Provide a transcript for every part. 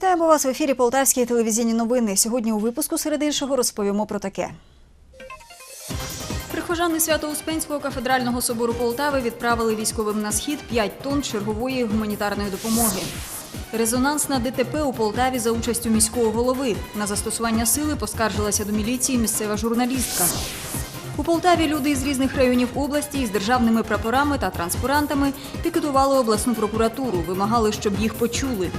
Вітаємо вас в ефірі Полтавські телевізійні новини. Сьогодні у випуску серед іншого розповімо про таке. Прихожани Свято-Успенського кафедрального собору Полтави відправили військовим на схід 5 тонн чергової гуманітарної допомоги. Резонансна ДТП у Полтаві за участю міського голови. На застосування сили поскаржилася до міліції місцева журналістка. У Полтаві люди із різних районів області із державними прапорами та транспарантами пікетували обласну прокуратуру, вимагали, щоб їх почули.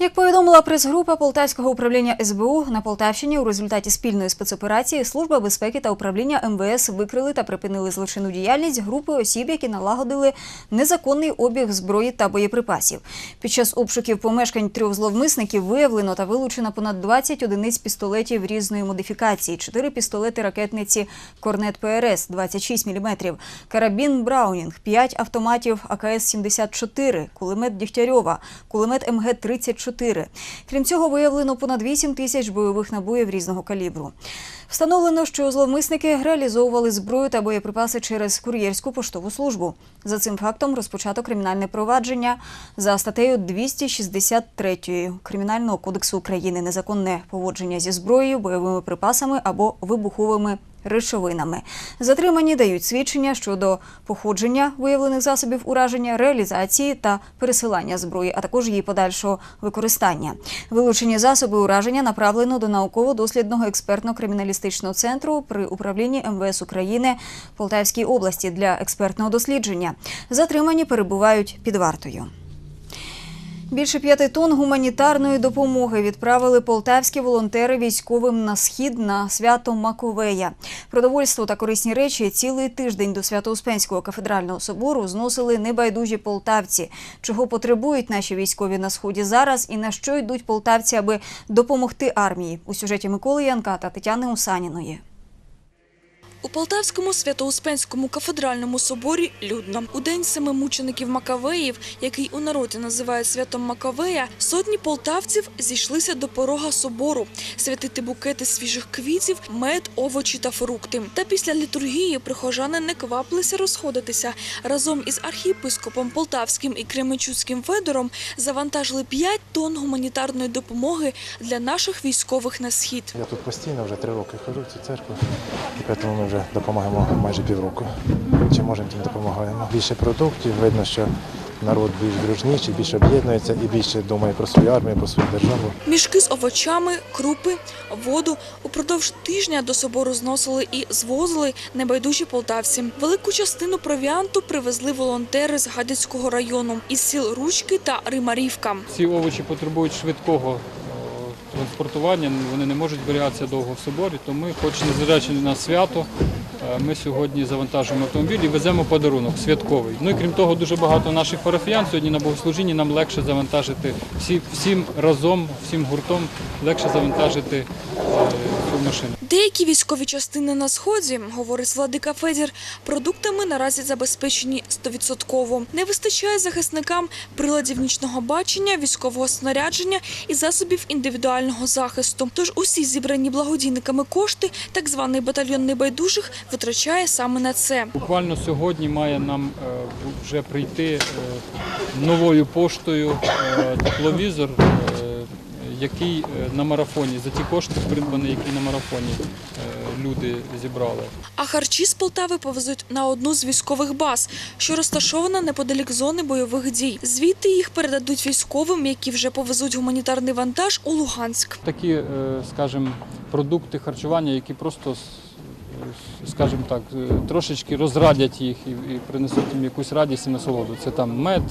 Як повідомила прес-група Полтавського управління СБУ на Полтавщині у результаті спільної спецоперації Служба безпеки та управління МВС викрили та припинили злочинну діяльність групи осіб, які налагодили незаконний обіг зброї та боєприпасів. Під час обшуків помешкань трьох зловмисників виявлено та вилучено понад 20 одиниць пістолетів різної модифікації, 4 пістолети ракетниці Корнет ПРС 26 мм, карабін Браунінг, 5 автоматів АКС-74, кулемет Дігтярьова, кулемет МГ-34. Крім цього, виявлено понад 8 тисяч бойових набоїв різного калібру. Встановлено, що зловмисники реалізовували зброю та боєприпаси через кур'єрську поштову службу. За цим фактом розпочато кримінальне провадження за статтею 263 Кримінального кодексу України незаконне поводження зі зброєю, бойовими припасами або вибуховими речовинами. Затримані дають свідчення щодо походження виявлених засобів ураження, реалізації та пересилання зброї, а також її подальшого використання. Вилучені засоби ураження направлено до науково-дослідного експертно-криміналістичного центру при управлінні МВС України Полтавській області для експертного дослідження. Затримані перебувають під вартою. Більше п'яти тонн гуманітарної допомоги відправили полтавські волонтери військовим на схід на свято Маковея. Продовольство та корисні речі цілий тиждень до Свято-Успенського кафедрального собору зносили небайдужі полтавці. Чого потребують наші військові на сході зараз і на що йдуть полтавці, аби допомогти армії у сюжеті Миколи Янка та Тетяни Усаніної. У Полтавському Свято-Успенському кафедральному соборі людно. У день семи мучеників Макавеїв, який у народі називають святом Макавея, сотні полтавців зійшлися до порога собору, святити букети свіжих квітів, мед, овочі та фрукти. Та після літургії прихожани не кваплися розходитися. Разом із архієпископом Полтавським і Кременчуцьким Федором завантажили 5 тонн гуманітарної допомоги для наших військових на схід. Я тут постійно вже три роки ходжу в цю церкву, тому ми вже допомагаємо майже півроку. Чи можемо, тим допомагаємо. Більше продуктів, видно, що народ більш дружніший, більше об'єднується і більше думає про свою армію, про свою державу. Мішки з овочами, крупи, воду упродовж тижня до собору зносили і звозили небайдужі полтавці. Велику частину провіанту привезли волонтери з Гадяцького району із сіл Ручки та Римарівка. Ці овочі потребують швидкого транспортування, вони не можуть зберігатися довго в соборі, то ми, хоч незважаючи на свято, е, ми сьогодні завантажуємо автомобіль і веземо подарунок святковий. Ну і крім того, дуже багато наших парафіян сьогодні на богослужінні нам легше завантажити всі, всім разом, всім гуртом легше завантажити цю машину. Деякі військові частини на сході, говорить Владика Федір, продуктами наразі забезпечені стовідсотково. Не вистачає захисникам приладів нічного бачення, військового снарядження і засобів індивідуального захисту. Тож усі зібрані благодійниками кошти, так званий батальйон небайдужих, витрачає саме на це. Буквально сьогодні має нам е, вже прийти е, новою поштою е, тепловізор, який е, на марафоні, за ті кошти придбаний, які на марафоні е, люди зібрали. А харчі з Полтави повезуть на одну з військових баз, що розташована неподалік зони бойових дій. Звідти їх передадуть військовим, які вже повезуть гуманітарний вантаж у Луганськ. Такі, е, скажімо, продукти харчування, які просто, скажімо так, трошечки розрадять їх і, принесуть їм якусь радість і насолоду. Це там мед,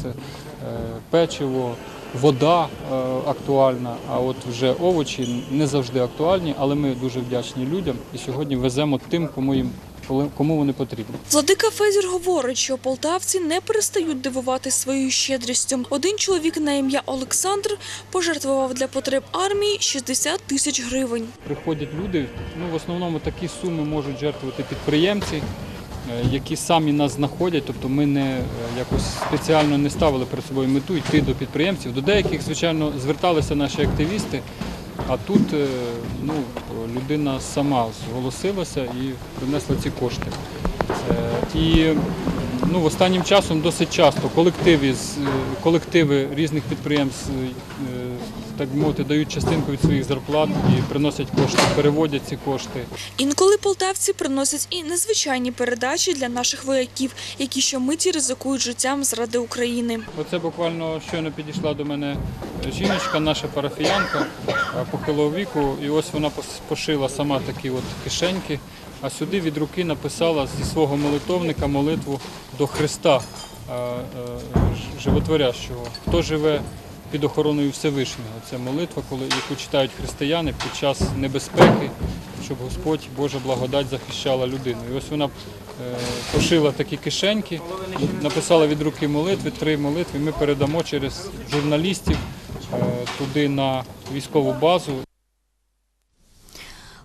печиво, вода е, актуальна, а от вже овочі не завжди актуальні, але ми дуже вдячні людям і сьогодні веземо тим, кому їм кому вони потрібні. Владика Федір говорить, що полтавці не перестають дивувати своєю щедрістю. Один чоловік на ім'я Олександр пожертвував для потреб армії 60 тисяч гривень. Приходять люди, ну в основному такі суми можуть жертвувати підприємці, які самі нас знаходять. Тобто ми не е, якось спеціально не ставили перед собою мету йти до підприємців. До деяких, звичайно, зверталися наші активісти. А тут е, ну, людина сама зголосилася і принесла ці кошти. Е, І Ну, останнім часом досить часто колективи, е, колективи різних підприємств, е, так би мовити, дають частинку від своїх зарплат і приносять кошти, переводять ці кошти. Інколи полтавці приносять і незвичайні передачі для наших вояків, які щомиті ризикують життям заради України. Оце буквально щойно підійшла до мене жіночка, наша парафіянка похилого віку, і ось вона пошила сама такі от кишеньки, а сюди від руки написала зі свого молитовника молитву до Христа е, животворящого. Хто живе під охороною Всевишнього? Це молитва, яку читають християни під час небезпеки, щоб Господь Божа благодать захищала людину. І ось вона е, пошила такі кишеньки, написала від руки молитви, три молитви. Ми передамо через журналістів е, туди на військову базу.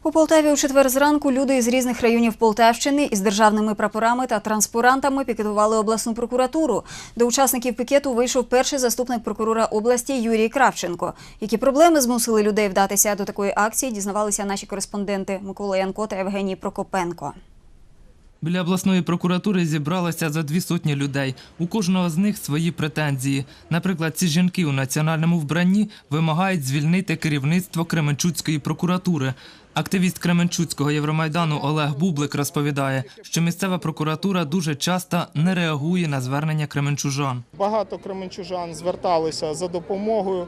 У Полтаві у четвер зранку люди із різних районів Полтавщини із державними прапорами та транспарантами пікетували обласну прокуратуру. До учасників пікету вийшов перший заступник прокурора області Юрій Кравченко. Які проблеми змусили людей вдатися до такої акції, дізнавалися наші кореспонденти Микола Янко та Євгеній Прокопенко. Біля обласної прокуратури зібралося за дві сотні людей. У кожного з них свої претензії. Наприклад, ці жінки у національному вбранні вимагають звільнити керівництво Кременчуцької прокуратури. Активіст Кременчуцького Євромайдану Олег Бублик розповідає, що місцева прокуратура дуже часто не реагує на звернення кременчужан. Багато кременчужан зверталися за допомогою,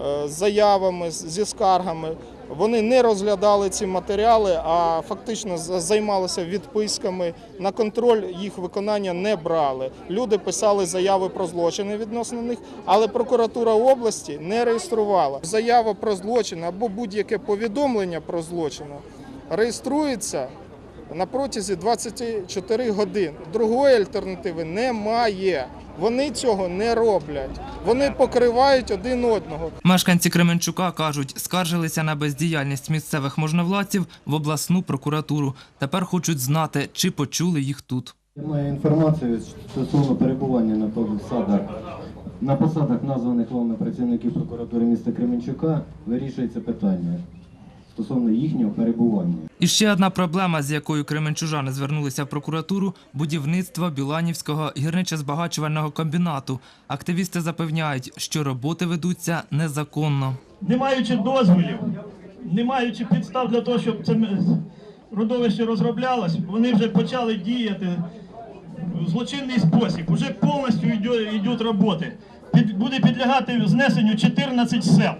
е, з заявами, зі скаргами. Вони не розглядали ці матеріали, а фактично займалися відписками. На контроль їх виконання не брали. Люди писали заяви про злочини відносно них, але прокуратура області не реєструвала. Заява про злочин або будь-яке повідомлення про злочин реєструється на протязі 24 годин. Другої альтернативи немає. Вони цього не роблять. Вони покривають один одного. Мешканці Кременчука кажуть, скаржилися на бездіяльність місцевих можновладців в обласну прокуратуру. Тепер хочуть знати, чи почули їх тут. Я маю інформацію стосовно перебування на посадах. На посадах названих вами працівників прокуратури міста Кременчука вирішується питання стосовно їхнього перебування. І ще одна проблема, з якою кременчужани звернулися в прокуратуру – будівництво Біланівського гірничо-збагачувального комбінату. Активісти запевняють, що роботи ведуться незаконно. не маючи дозволів, не маючи підстав для того, щоб це родовище розроблялось, вони вже почали діяти в злочинний спосіб. Уже повністю йдуть роботи. Під, буде підлягати знесенню 14 сел.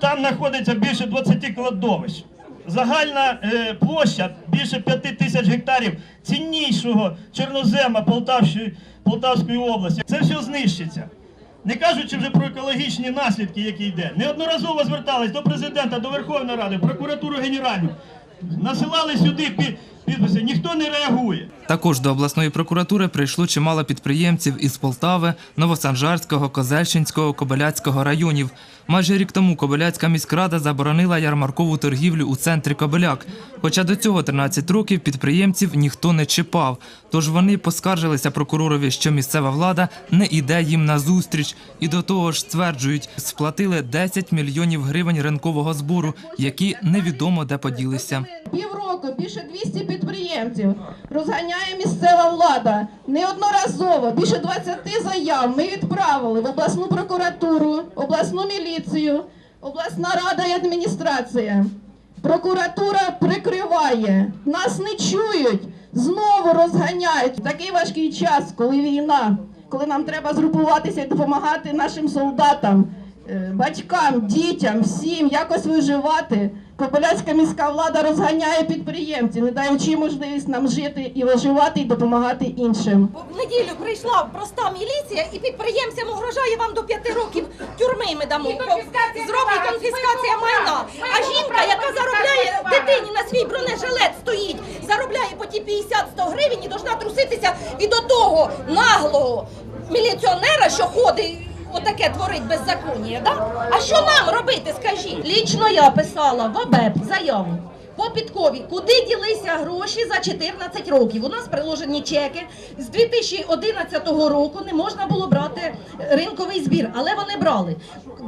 Там знаходиться більше 20 кладовищ. Загальна е, площа більше 5 тисяч гектарів ціннішого чорнозема Полтавщої, Полтавської області. Це все знищиться. Не кажучи вже про екологічні наслідки, які йде. Неодноразово звертались до президента, до Верховної Ради, прокуратуру генеральну. Насилали сюди пі- підписи. Ніхто не реагує. Також до обласної прокуратури прийшло чимало підприємців із Полтави, Новосанжарського, Козельщинського, Кобиляцького районів. Майже рік тому Кобиляцька міськрада заборонила ярмаркову торгівлю у центрі Кобиляк. Хоча до цього 13 років підприємців ніхто не чіпав. Тож вони поскаржилися прокуророві, що місцева влада не іде їм на зустріч. І до того ж стверджують, сплатили 10 мільйонів гривень ринкового збору, які невідомо де поділися. Півроку більше 200 підприємців розганяє місцева влада. Неодноразово більше 20 заяв ми відправили в обласну прокуратуру, обласну міліцію, обласна рада і адміністрація. Прокуратура прикриває, нас не чують, знову розганяють. Такий важкий час, коли війна, коли нам треба згрупуватися і допомагати нашим солдатам, е, батькам, дітям, всім якось виживати. Кобиляцька міська влада розганяє підприємців, не даючи можливість нам жити і виживати і допомагати іншим. В неділю прийшла проста міліція і підприємцям угрожає вам до п'яти років тюрми ми дамо. Зроблять конфіскація майна. А жінка, яка заробляє дитині на свій бронежилет стоїть, заробляє по ті 50-100 гривень і должна труситися від отого наглого міліціонера, що ходить. Отаке творить беззаконня, да? А що нам робити, скажіть? Лічно я писала в ОБЕП заяву По підкові, куди ділися гроші за 14 років? У нас приложені чеки. З 2011 року не можна було брати ринковий збір, але вони брали.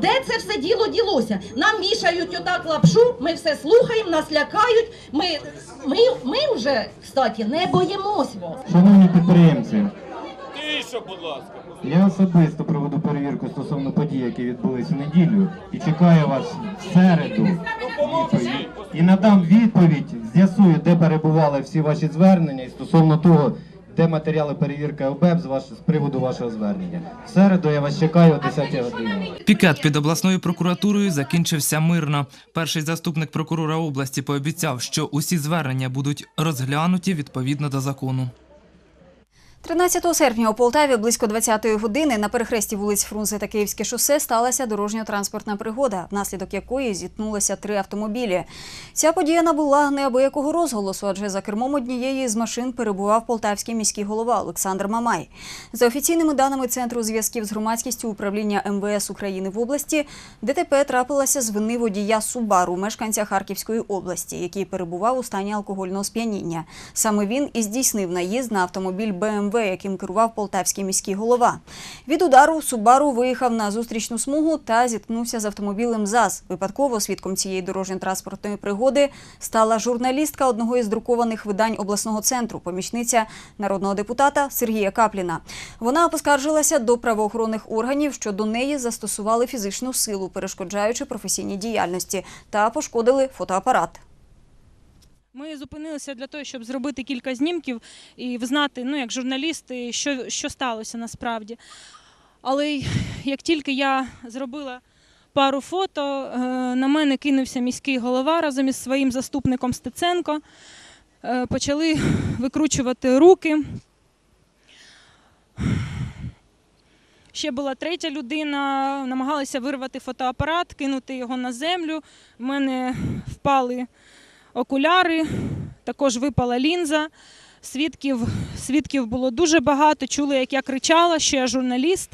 Де це все діло ділося? Нам вішають отак лапшу, ми все слухаємо, нас лякають. Ми, ми, ми вже, кстати, не боїмось вас. Шановні підприємці, я особисто проведу перевірку стосовно подій, які відбулись у неділю, і чекаю вас в середу. відповідь. І надам відповідь, з'ясую, де перебували всі ваші звернення і стосовно того, де матеріали перевірки ОБЕП з, ваш... з приводу вашого звернення. В середу я вас чекаю о 10 годині. Пікет під обласною прокуратурою закінчився мирно. Перший заступник прокурора області пообіцяв, що усі звернення будуть розглянуті відповідно до закону. 13 серпня у Полтаві близько 20-ї години на перехресті вулиць Фрунзе та Київське шосе сталася дорожньо-транспортна пригода, внаслідок якої зіткнулися три автомобілі. Ця подія набула неабиякого розголосу, адже за кермом однієї з машин перебував полтавський міський голова Олександр Мамай. За офіційними даними Центру зв'язків з громадськістю управління МВС України в області, ДТП трапилася з вини водія Субару, мешканця Харківської області, який перебував у стані алкогольного сп'яніння. Саме він і здійснив наїзд на автомобіль БМВ, яким керував полтавський міський голова. Від удару Субару виїхав на зустрічну смугу та зіткнувся з автомобілем ЗАЗ. Випадково свідком цієї дорожньо-транспортної пригоди стала журналістка одного із друкованих видань обласного центру, помічниця народного депутата Сергія Капліна. Вона поскаржилася до правоохоронних органів, що до неї застосували фізичну силу, перешкоджаючи професійній діяльності, та пошкодили фотоапарат. Ми зупинилися для того, щоб зробити кілька знімків і взнати, ну як журналісти, що, що сталося насправді. Але як тільки я зробила пару фото, е, на мене кинувся міський голова разом із своїм заступником Стеценко. Е, Почали викручувати руки. Ще була третя людина, намагалися вирвати фотоапарат, кинути його на землю. В мене впали окуляри, також випала лінза. Свідків, свідків було дуже багато. Чули, як я кричала, що я журналіст.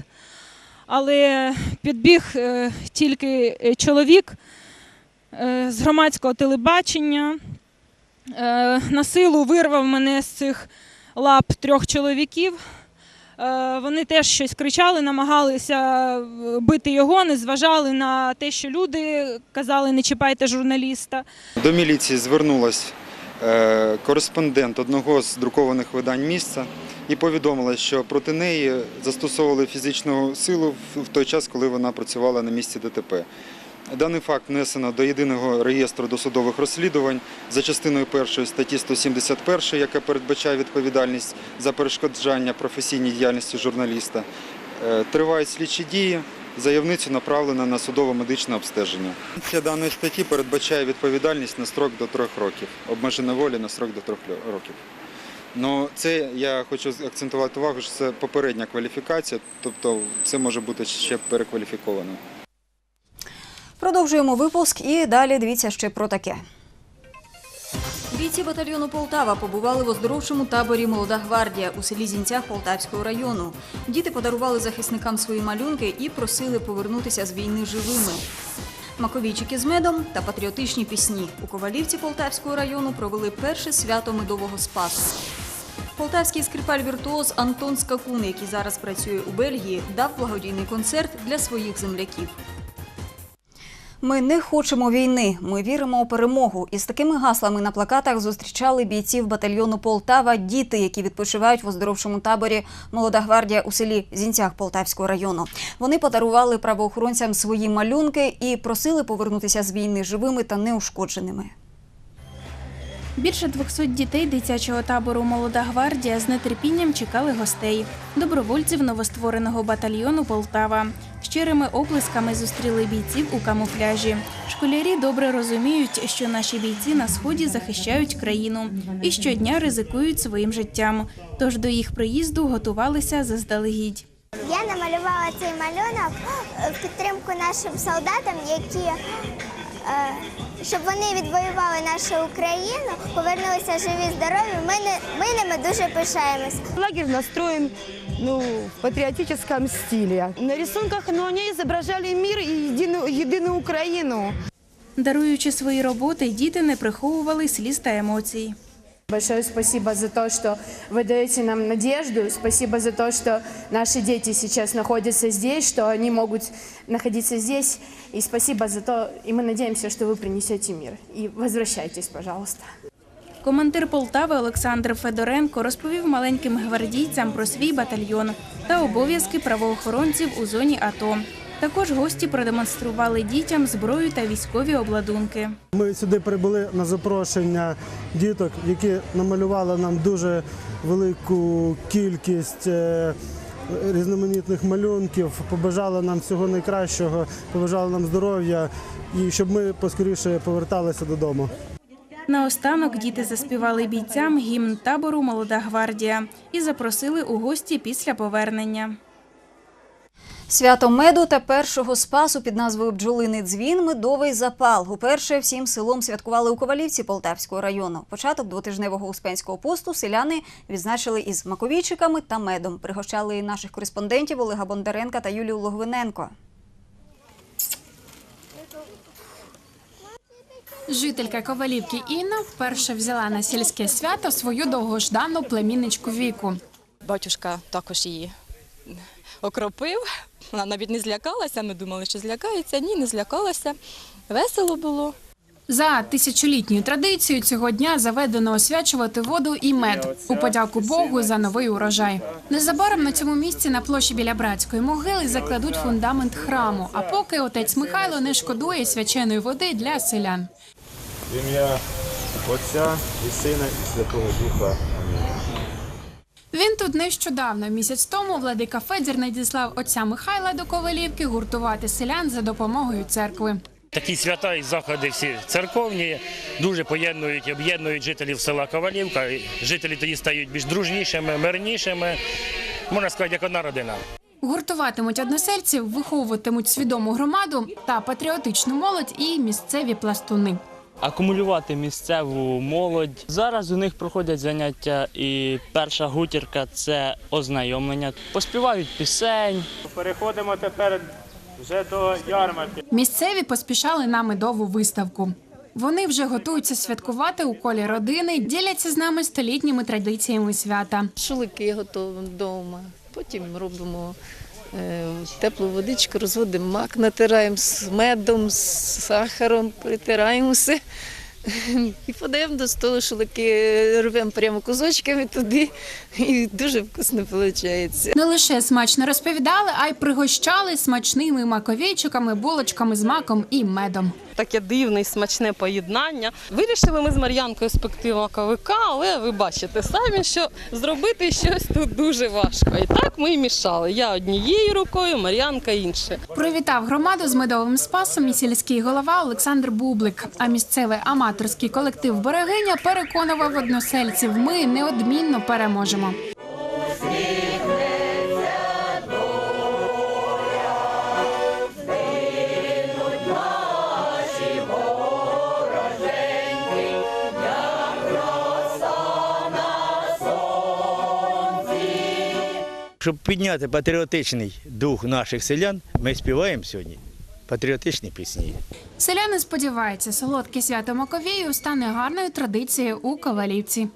Але підбіг е, тільки е, чоловік е, з громадського телебачення. На силу вирвав мене з цих лап трьох чоловіків. Е, Вони теж щось кричали, намагалися е, бити його, не зважали на те, що люди казали, не чіпайте журналіста. До міліції звернулась е, кореспондент одного з друкованих видань місця і повідомила, що проти неї застосовували фізичну силу в- в той час, коли вона працювала на місці ДТП. Даний факт внесено до єдиного реєстру досудових розслідувань за частиною першої статті 171, яка передбачає відповідальність за перешкоджання професійній діяльності журналіста. Е, Тривають слідчі дії. Заявницю направлено на судово-медичне обстеження. Ця даної статті передбачає відповідальність на строк до трьох років, обмежена волі на строк до трьох років. Ну, це я хочу акцентувати увагу, що це попередня кваліфікація, тобто це може бути ще перекваліфіковано. Продовжуємо випуск і далі дивіться ще про таке. Бійці батальйону Полтава побували в оздоровчому таборі Молода гвардія у селі Зінцях Полтавського району. Діти подарували захисникам свої малюнки і просили повернутися з війни живими. Маковійчики з медом та патріотичні пісні у Ковалівці Полтавського району провели перше свято медового спасу. Полтавський скрипаль-віртуоз Антон Скакун, який зараз працює у Бельгії, дав благодійний концерт для своїх земляків. Ми не хочемо війни. Ми віримо у перемогу. Із такими гаслами на плакатах зустрічали бійців батальйону Полтава, діти, які відпочивають в оздоровчому таборі Молода гвардія у селі Зінцях Полтавського району. Вони подарували правоохоронцям свої малюнки і просили повернутися з війни живими та неушкодженими. Більше 200 дітей дитячого табору Молода гвардія з нетерпінням чекали гостей, добровольців новоствореного батальйону Полтава. Щирими оплесками зустріли бійців у камуфляжі. Школярі добре розуміють, що наші бійці на сході захищають країну і щодня ризикують своїм життям. Тож до їх приїзду готувалися заздалегідь. Я намалювала цей малюнок в підтримку нашим солдатам, які щоб вони відвоювали нашу Україну, повернулися живі, здорові. Ми, не, ми ними дуже пишаємось. Лагерь настроєн ну, в патріотичному стилі. На рисунках ну, ній зображали мир і єдину, єдину Україну. Даруючи свої роботи, діти не приховували сліз та емоцій. Большое спасибо за то, что вы даете нам надежду. Спасибо за то, что наши дети сейчас находятся здесь, что они могут находиться здесь. И спасибо за то, и мы надеемся, что вы принесете мир. И возвращайтесь, пожалуйста. Командир Полтави Олександр Федоренко розповів маленьким гвардійцям про свій батальйон та обов'язки правоохоронців у зоні АТО. Також гості продемонстрували дітям зброю та військові обладунки. Ми сюди прибули на запрошення діток, які намалювали нам дуже велику кількість е, різноманітних малюнків, побажали нам всього найкращого, побажали нам здоров'я і щоб ми поскоріше поверталися додому. Наостанок діти заспівали бійцям гімн табору Молода гвардія і запросили у гості після повернення. Свято меду та першого спасу під назвою Бджолиний дзвін медовий запал. Уперше всім селом святкували у Ковалівці Полтавського району. Початок двотижневого успенського посту селяни відзначили із маковійчиками та медом. Пригощали і наших кореспондентів Олега Бондаренка та Юлію Логвиненко. Жителька Ковалівки Інна вперше взяла на сільське свято свою довгождану племінничку віку. Батюшка також її окропив. Вона навіть не злякалася. Ми думали, що злякається. Ні, не злякалася. Весело було. За тисячолітньою традицією цього дня заведено освячувати воду і мед у подяку Богу за новий урожай. Незабаром на цьому місці на площі біля братської могили закладуть фундамент храму. А поки отець Михайло не шкодує свяченої води для селян. Ім'я Отця і Сина і Святого Духа. Він тут нещодавно, місяць тому, владика Федір надіслав отця Михайла до Ковалівки гуртувати селян за допомогою церкви. Такі свята і заходи всі церковні дуже поєднують об'єднують жителів села Ковалівка. Жителі тоді стають більш дружнішими, мирнішими. Можна сказати, як одна родина. Гуртуватимуть односельців, виховуватимуть свідому громаду та патріотичну молодь і місцеві пластуни. Акумулювати місцеву молодь. Зараз у них проходять заняття, і перша гутірка це ознайомлення. Поспівають пісень. Переходимо тепер вже до ярмарки. Місцеві поспішали на медову виставку. Вони вже готуються святкувати у колі родини, діляться з нами столітніми традиціями свята. Шулики готуємо вдома. Потім робимо теплу водичку, розводимо мак, натираємо з медом, з сахаром, притираємо все. І подаємо до столу шулики, рвемо прямо кусочками туди, і дуже вкусно виходить. Не лише смачно розповідали, а й пригощали смачними маковійчиками, булочками з маком і медом. Таке дивне і смачне поєднання. Вирішили ми з Мар'янкою спекти маковика, але ви бачите самі, що зробити щось тут дуже важко. І так ми і мішали. Я однією рукою, Мар'янка іншою. Привітав громаду з медовим спасом і сільський голова Олександр Бублик. А місцевий аматорський колектив Берегиня переконував односельців. Ми неодмінно переможемо. Щоб підняти патріотичний дух наших селян, ми співаємо сьогодні патріотичні пісні. Селяни сподіваються, солодке свято Маковію стане гарною традицією у Ковалівці.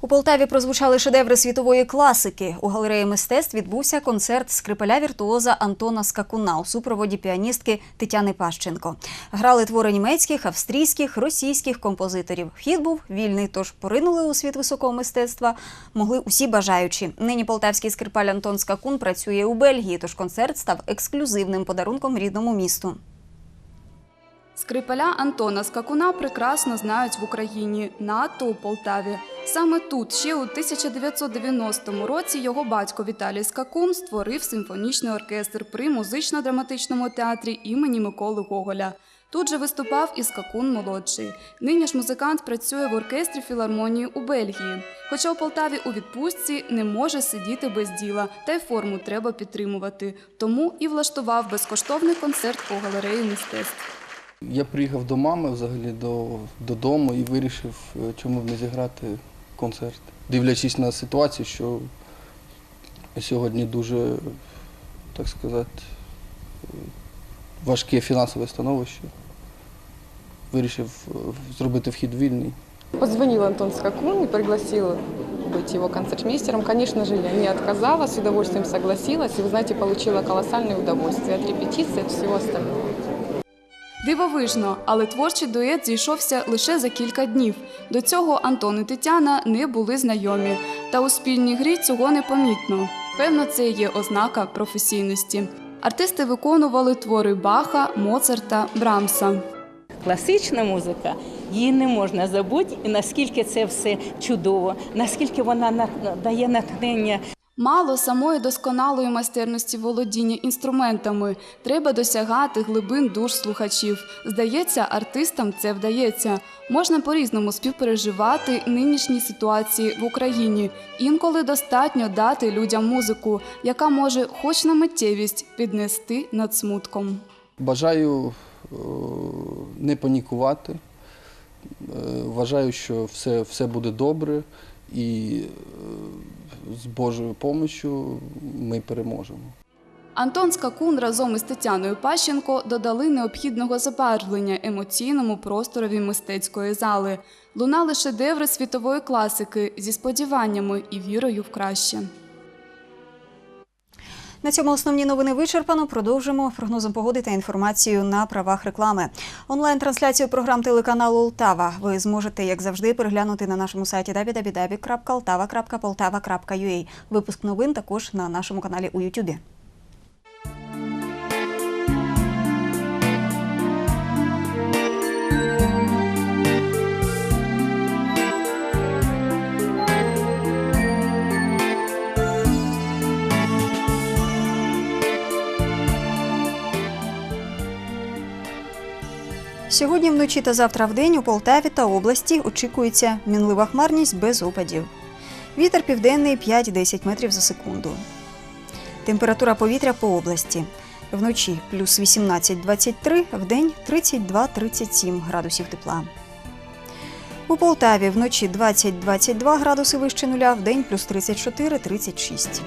У Полтаві прозвучали шедеври світової класики. У галереї мистецтв відбувся концерт скрипаля віртуоза Антона Скакуна у супроводі піаністки Тетяни Пащенко. Грали твори німецьких, австрійських, російських композиторів. Вхід був вільний, тож поринули у світ високого мистецтва могли усі бажаючі. Нині полтавський скрипаль Антон Скакун працює у Бельгії, тож концерт став ексклюзивним подарунком рідному місту. Скрипаля Антона Скакуна прекрасно знають в Україні, НАТО у Полтаві. Саме тут, ще у 1990 році, його батько Віталій Скакун створив симфонічний оркестр при музично-драматичному театрі імені Миколи Гоголя. Тут же виступав і Скакун молодший. Нині ж музикант працює в оркестрі філармонії у Бельгії. Хоча у Полтаві у відпустці не може сидіти без діла, та й форму треба підтримувати. Тому і влаштував безкоштовний концерт по галереї мистецтв. Я приїхав до мами взагалі до, додому і вирішив, е, чому б не зіграти концерт. Дивлячись на ситуацію, що сьогодні дуже, так сказати, важке фінансове становище. вирішив е, зробити вхід вільний. Позвонил Антон Скакун и пригласил быть его концертмейстером. Конечно же, я не отказалась, с удовольствием согласилась. И, вы знаете, получила колоссальное удовольствие от репетиции, от всего остального. Дивовижно, але творчий дует зійшовся лише за кілька днів. До цього Антон і Тетяна не були знайомі, та у спільній грі цього не помітно. Певно, це є ознака професійності. Артисти виконували твори Баха, Моцарта, Брамса. Класична музика, її не можна забути, і наскільки це все чудово, наскільки вона на- дає натхнення Мало самої досконалої майстерності володіння інструментами. Треба досягати глибин душ слухачів. Здається, артистам це вдається. Можна по-різному співпереживати нинішні ситуації в Україні. Інколи достатньо дати людям музику, яка може, хоч на миттєвість, піднести над смутком. Бажаю е, не панікувати. Е, Вважаю, що все, все буде добре і е, з Божою допомогою ми переможемо. Антон Скакун разом із Тетяною Пащенко додали необхідного забарвлення емоційному просторові мистецької зали. Лунали шедеври світової класики зі сподіваннями і вірою в краще. На цьому основні новини вичерпано. Продовжимо прогнозом погоди та інформацію на правах реклами. Онлайн-трансляцію програм телеканалу Олтава ви зможете, як завжди, переглянути на нашому сайті www.altava.poltava.ua. Випуск новин також на нашому каналі у Ютубі. Сьогодні вночі та завтра вдень у Полтаві та області очікується мінлива хмарність без опадів. Вітер південний 5-10 метрів за секунду. Температура повітря по області. Вночі плюс 18-23, вдень 32-37 градусів тепла. У Полтаві вночі 20-22 градуси вище нуля, вдень плюс 34-36.